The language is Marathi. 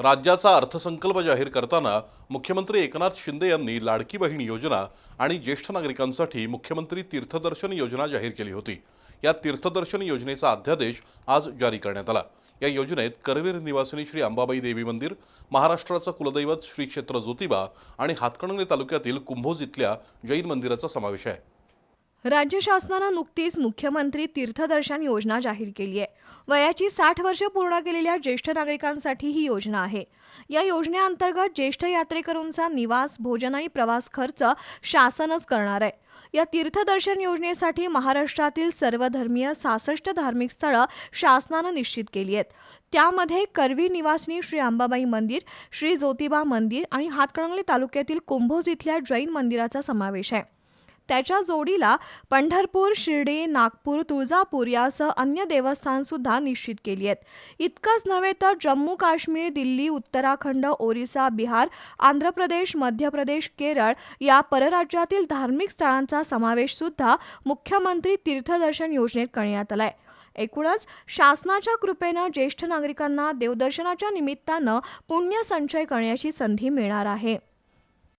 राज्याचा अर्थसंकल्प जाहीर करताना मुख्यमंत्री एकनाथ शिंदे यांनी लाडकी बहीण योजना आणि ज्येष्ठ नागरिकांसाठी मुख्यमंत्री तीर्थदर्शन योजना जाहीर केली होती. या तीर्थदर्शन योजनेचा अध्यादेश आज जारी करण्यात आला. या योजनेत करवीर निवासिनी श्री अंबाबाई देवी मंदिर महाराष्ट्राचं कुलदैवत श्री क्षेत्र ज्योतिबा आणि हातकणंगले तालुक्यातील कुंभोज इथल्या जैन मंदिराचा समावेश आहे. राज्य शासनानं नुकतीच मुख्यमंत्री तीर्थदर्शन योजना जाहीर केली आहे. वयाची साठ वर्ष पूर्ण केलेल्या ज्येष्ठ नागरिकांसाठी ही योजना आहे. या योजनेअंतर्गत ज्येष्ठ यात्रेकरूंचा निवास भोजन आणि प्रवास खर्च शासनच करणार आहे. या तीर्थदर्शन योजनेसाठी महाराष्ट्रातील सर्वधर्मीय सहासष्ट धार्मिक स्थळं शासनानं निश्चित केली आहेत. त्यामध्ये करवी निवासिनी श्री अंबाबाई मंदिर श्री ज्योतिबा मंदिर आणि हातकणंगले तालुक्यातील कुंभोज इथल्या जैन मंदिराचा समावेश आहे. त्याच्या जोडीला पंढरपूर शिर्डी नागपूर तुळजापूर यासह अन्य देवस्थानसुद्धा निश्चित केली आहेत. इतकंच नव्हे तर जम्मू काश्मीर दिल्ली उत्तराखंड ओरिसा बिहार आंध्र प्रदेश मध्य प्रदेश केरळ या परराज्यातील धार्मिक स्थळांचा समावेश सुद्धा मुख्यमंत्री तीर्थदर्शन योजनेत करण्यात आलाय. एकूणच शासनाच्या कृपेनं ज्येष्ठ नागरिकांना देवदर्शनाच्या निमित्तानं पुण्य संचय करण्याची संधी मिळणार आहे.